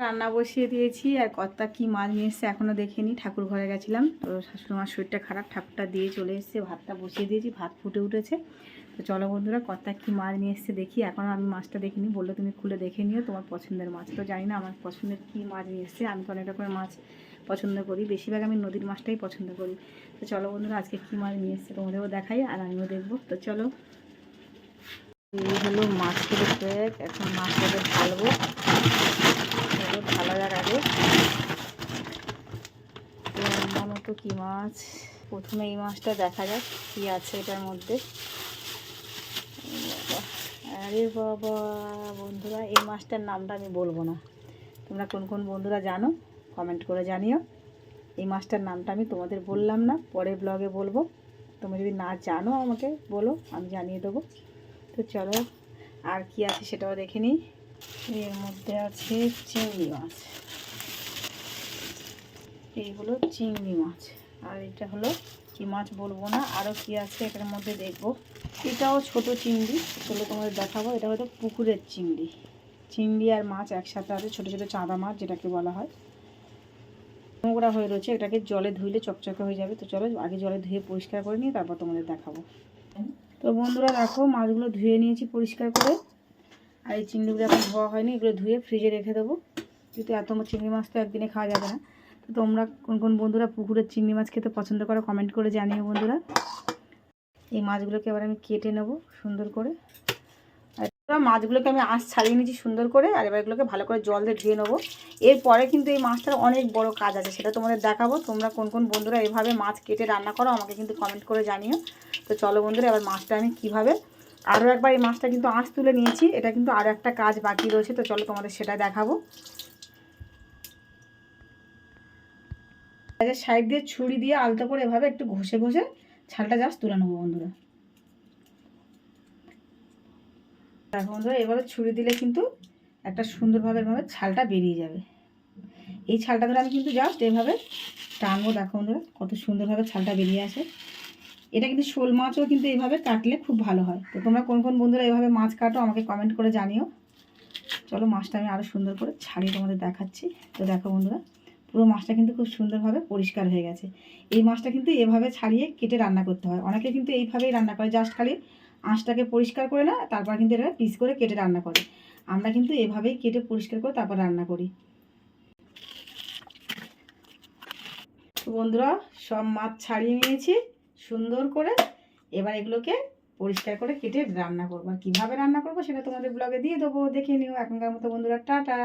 রান্না বসিয়ে দিয়েছি আর কর্তা কি মাছ নিয়ে এসছে এখনও দেখিনি। ঠাকুর ঘরে গেছিলাম, তো শাশুড়িমার শরীরটা খারাপ, ঠাকুরটা দিয়ে চলে এসেছে, ভাতটা বসিয়ে দিয়েছি, ভাত ফুটে উঠেছে। তো চলো বন্ধুরা, কর্তা কি মাছ নিয়ে এসছে দেখি এখনও আমি মাছটা দেখিনি, বলল তুমি খুলে দেখে নিও তোমার পছন্দের মাছ। তো জানি না আমার পছন্দের কি মাছ নিয়ে এসছে, আমি তো অনেক রকমের মাছ পছন্দ করি, বেশিরভাগ আমি নদীর মাছটাই পছন্দ করি। তো চলো বন্ধুরা, আজকে কী মাছ নিয়ে এসছে তোমাদেরও দেখাই আর আমিও দেখব। তো চলো, এই হলো মাছের এখন মাছটাকে ঢালবো এগুলো ঢালা যাক আগে তো মূলত কী মাছ? প্রথমে এই মাছটা দেখা যাক কী আছে এটার মধ্যে। আরে বাবা, বন্ধুরা, এই মাছটার নামটা আমি বলব না। তোমরা কোন কোন বন্ধুরা জানো কমেন্ট করে জানিও। এই মাছটার নামটা আমি তোমাদের বললাম না, পরের ব্লগে বলব। তোমরা যদি না জানো আমাকে, বলো, আমি জানিয়ে দেবো। তো চলো, আর কি আছে সেটাও দেখে নিই। এর মধ্যে আছে চিংড়ি মাছ। এইগুলো চিংড়ি মাছ। আর এটা হলো কি মাছ বলব না আরও কি আছে এটার মধ্যে দেখব। এটাও ছোট চিংড়ি, চলো তোমাদের দেখাবো। এটা হয়তো পুকুরের চিংড়ি। চিংড়ি আর মাছ একসাথে আছে, ছোট ছোট চাঁদা মাছ যেটাকে বলা হয়। নোংরা হয়ে রয়েছে, এটাকে জলে ধুইলে চকচকে হয়ে যাবে। তো চলো আগে জলে ধুয়ে পরিষ্কার করে নিয়ে তারপর তোমাদের দেখাবো। তো বন্ধুরা দেখো, মাছগুলো ধুয়ে নিয়েছি পরিষ্কার করে। আর এই চিংড়িগুলো এখন ধোয়া হয়নি, এগুলো ধুয়ে ফ্রিজে রেখে দেবো। যেহেতু এত চিংড়ি মাছ তো একদিনে খাওয়া যাবে না। তো তোমরা কোন কোন বন্ধুরা পুকুরের চিংড়ি মাছ খেতে পছন্দ করো কমেন্ট করে জানিও বন্ধুরা। এই মাছগুলোকে এবার আমি কেটে নেব সুন্দর করে। আর মাছগুলোকে আমি আঁশ ছাড়িয়ে নিয়েছি সুন্দর করে, আর এবার এগুলোকে ভালো করে জল দিয়ে ধুয়ে নেব। এরপরে কিন্তু এই মাছটার অনেক বড় কাজ আছে, সেটা তোমাদের দেখাবো। তোমরা কোন কোন বন্ধুরা এভাবে মাছ কেটে রান্না করো, আমাকে কিন্তু কমেন্ট করে জানিও। তো চলো বন্ধুরা, এবার মাছটা আমি কীভাবে আরও একবার এই মাছটা কিন্তু আঁশ তুলে নিয়েছি, এটা কিন্তু আরও একটা কাজ বাকি রয়েছে, তো চলো তোমাদের সেটা দেখাবো। সাইড দিয়ে ছুরি দিয়ে আলতো করে এভাবে একটু ঘষে ঘষে ছালটা জাস্ট তুলে নেব বন্ধুরা। দেখো বন্ধুরা, এভাবে ছুরি দিলে কিন্তু একটা সুন্দরভাবে এভাবে ছালটা বেরিয়ে যাবে। এই ছালটা ধরে আমি কিন্তু জাস্ট এভাবে টানবো, দেখো বন্ধুরা, কত সুন্দরভাবে ছালটা বেরিয়ে আসে। এটা কিন্তু শোল মাছও কিন্তু এইভাবে কাটলে খুব ভালো হয়। তো তোমরা কোন কোন বন্ধুরা এভাবে মাছ কাটো আমাকে কমেন্ট করে জানিও। চলো মাছটা আমি আরও সুন্দর করে ছাড়িয়ে তোমাদের দেখাচ্ছি। তো দেখো বন্ধুরা পুরো মাছটা কিন্তু খুব সুন্দরভাবে পরিষ্কার হয়ে গেছে। এই মাছটা কিন্তু এভাবে ছাড়িয়ে কেটে রান্না করতে হয়। অনেকে কিন্তু এইভাবেই রান্না করে জাস্ট খালি আঁশটাকে পরিষ্কার করে না, তারপর কিন্তু এটা পিস করে কেটে রান্না করে। আমরা কিন্তু এভাবেই কেটে পরিষ্কার করে তারপর রান্না করি। তো বন্ধুরা, সব মাছ ছাড়িয়ে নিয়েছি, সুন্দর করে। এবার এগুলোকে পরিষ্কার করে কেটে রান্না করব। আর কীভাবে রান্না করব সেটা তোমাদের ব্লগে দিয়ে দেবো। দেখে নিও। এখনকার মতো বন্ধুরা, টাটা!